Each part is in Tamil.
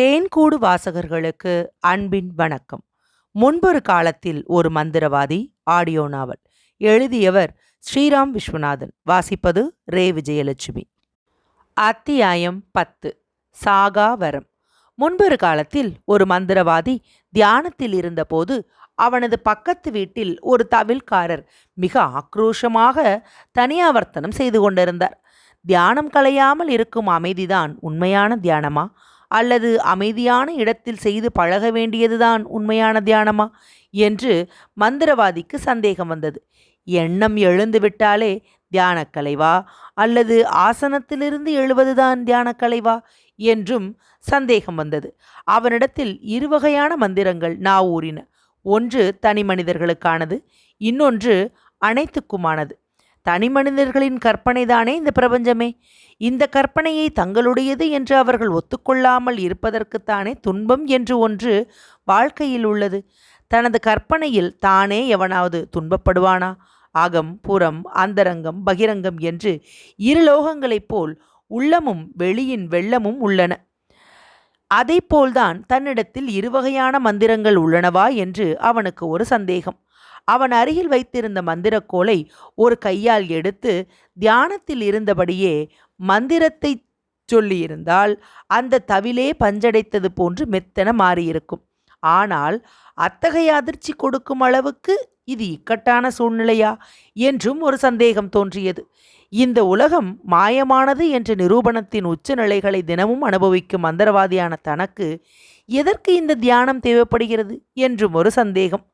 தேன்கூடு வாசகர்களுக்கு அன்பின் வணக்கம். முன்பொரு காலத்தில் ஒரு மந்திரவாதி ஆடியோ நாவல் எழுதியவர் ஸ்ரீராம் விஸ்வநாதன். வாசிப்பது ரே. விஜயலட்சுமி. அத்தியாயம் பத்து சாகாவரம் முன்பொரு காலத்தில் ஒரு மந்திரவாதி தியானத்தில் இருந்தபோது அவனது பக்கத்து வீட்டில் ஒரு தவில்காரர் மிக ஆக்ரோஷமாக தனியாவர்த்தனம் செய்து கொண்டிருந்தார். தியானம் கலையாமல் இருக்கும் அமைதிதான் உண்மையான தியானமா? அல்லது அமைதியான இடத்தில் செய்து பழக வேண்டியதுதான் உண்மையான தியானமா? என்று மந்திரவாதிக்கு சந்தேகம் வந்தது. எண்ணம் எழுந்துவிட்டாலே தியானக்கலைவா? அல்லது ஆசனத்திலிருந்து எழுவதுதான் தியானக்கலைவா? என்றும் சந்தேகம் வந்தது. அவனிடத்தில் இருவகையான மந்திரங்கள் நாவூறின ஒன்று தனி மனிதர்களுக்கானது இன்னொன்று அனைத்துக்குமானது. தனி மனிதர்களின் கற்பனைதானே இந்த பிரபஞ்சமே? இந்த கற்பனையை தங்களுடையது என்று அவர்கள் ஒத்துக்கொள்ளாமல் இருப்பதற்குத்தானே துன்பம் என்று ஒன்று வாழ்க்கையில் உள்ளது. தனது கற்பனையில் தானே எவனாவது துன்பப்படுவானா? அகம் புறம் அந்தரங்கம் பகிரங்கம் என்று இரு லோகங்களைப் போல் உள்ளமும் வெளியின் வெள்ளமும் உள்ளன. போல்தான் தன்னிடத்தில் இருவகையான மந்திரங்கள் உள்ளனவா என்று அவனுக்கு ஒரு சந்தேகம். அவன் அருகில் வைத்திருந்த மந்திரக்கோலை ஒரு கையால் எடுத்து தியானத்தில் இருந்தபடியே மந்திரத்தை சொல்லியிருந்தால் அந்த தவிலே பஞ்சடைத்தது போன்று மெத்தன மாறியிருக்கும். ஆனால் அத்தகைய அதிர்ச்சி கொடுக்கும் அளவுக்கு இது இக்கட்டான சூழ்நிலையா? என்றும் ஒரு சந்தேகம் தோன்றியது. இந்த உலகம் மாயமானது என்ற நிரூபணத்தின் உச்சநிலைகளை தினமும் அனுபவிக்கும் மந்திரவாதியான தனக்கு எதற்கு இந்த தியானம் தேவைப்படுகிறது? என்றும் ஒரு சந்தேகம்.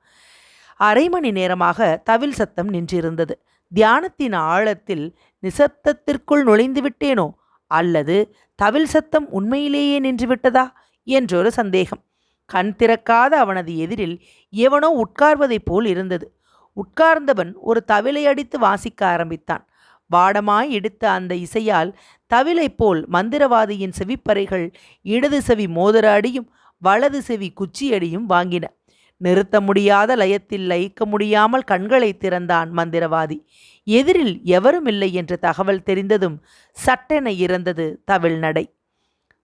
அரை மணி நேரமாக தவில் சத்தம் நின்றிருந்தது. தியானத்தின் ஆழத்தில் நிசப்தத்திற்குள் நுழைந்து விட்டேனோ அல்லது தவில் சத்தம் உண்மையிலேயே நின்றுவிட்டதா? என்றொரு சந்தேகம். கண் திறக்காத அவனது எதிரில் எவனோ உட்கார்வதைப் போல் இருந்தது. உட்கார்ந்தவன் ஒரு தவிலை அடித்து வாசிக்க ஆரம்பித்தான். வாடமாய் எடுத்த அந்த இசையால் தவிலைப் போல் மந்திரவாதியின் செவிப்பறைகள் இடது செவி மோதிர அடியும் வலது செவி குச்சியடியும் வாங்கின. நிறுத்த முடியாத லயத்தில் லயிக்க முடியாமல் கண்களை திறந்தான் மந்திரவாதி. எதிரில் எவரும் இல்லை என்ற தகவல் தெரிந்ததும் சட்டென இறந்தது தவிழ் நடை.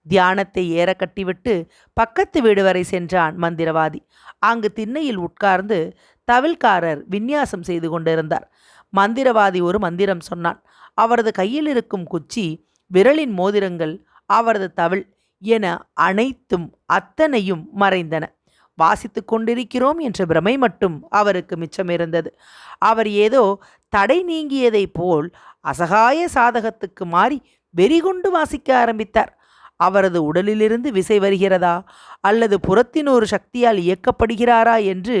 தியானத்தை ஏற கட்டிவிட்டு பக்கத்து வீடு வரை சென்றான் மந்திரவாதி. அங்கு திண்ணையில் உட்கார்ந்து தவில்காரர் விந்நியாசம் செய்து கொண்டிருந்தார். மந்திரவாதி ஒரு மந்திரம் சொன்னான். அவரது கையில் இருக்கும் குச்சி விரலின் மோதிரங்கள் அவரது தவிழ் என அனைத்தும் அத்தனையும் மறைந்தன. வாசித்து கொண்டிருக்கிறோம் என்ற பிரமை மட்டும் அவருக்கு மிச்சமிருந்தது. அவர் ஏதோ தடை நீங்கியதைப் போல் அசகாய சாதகத்துக்கு மாறி வெறிகொண்டு வாசிக்க ஆரம்பித்தார். அவரது உடலிலிருந்து விசை வருகிறதா? அல்லது புறத்தின் ஒரு சக்தியால் இயக்கப்படுகிறாரா? என்று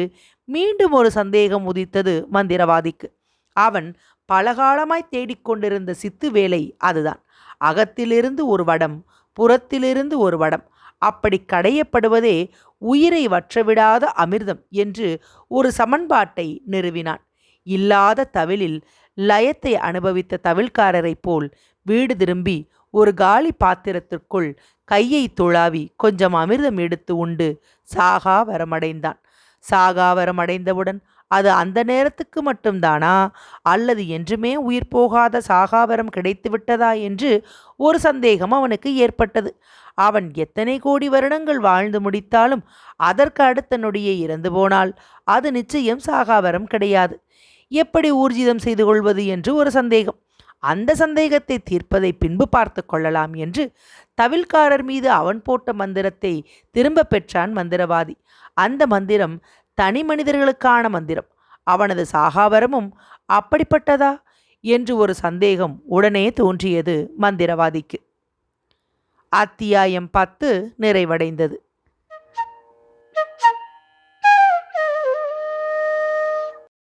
மீண்டும் ஒரு சந்தேகம் உதித்தது மந்திரவாதிக்கு. அவன் பலகாலமாய் தேடிக்கொண்டிருந்த சித்து வேலை அதுதான். அகத்திலிருந்து ஒரு வடம் புறத்திலிருந்து ஒரு வடம். அப்படி கடையப்படுவதே உயிரை வற்றவிடாத அமிர்தம் என்று ஒரு சமன்பாட்டை நிறுவினான். இல்லாத தவிழில் லயத்தை அனுபவித்த தவிழ்காரரைப் போல் வீடு திரும்பி ஒரு காலி பாத்திரத்திற்குள் கையை துளாவி கொஞ்சம் அமிர்தம் எடுத்து உண்டு சாகா வரமடைந்தான். சாகா வரமடைந்தவுடன் அது அந்த நேரத்துக்கு மட்டும்தானா? அல்லது என்றுமே உயிர் போகாத சாகாவரம் கிடைத்து விட்டதா என்று ஒரு சந்தேகம் அவனுக்கு ஏற்பட்டது. அவன் எத்தனை கோடி வருடங்கள் வாழ்ந்து முடித்தாலும் அதற்கு அடுத்த நொடியே இறந்து போனால் அது நிச்சயம் சாகாவரம் கிடையாது. எப்படி ஊர்ஜிதம் செய்து கொள்வது என்று ஒரு சந்தேகம். அந்த சந்தேகத்தை தீர்ப்பதை பின்பு பார்த்து கொள்ளலாம் என்று தவில்காரர் மீது அவன் போட்ட மந்திரத்தை திரும்ப பெற்றான் மந்திரவாதி. அந்த மந்திரம் தனி மனிதர்களுக்கான மந்திரம். அவனது சாகாவரமும் அப்படிப்பட்டதா? என்று ஒரு சந்தேகம் உடனே தோன்றியது மந்திரவாதிக்கு. அத்தியாயம் பத்து நிறைவடைந்தது.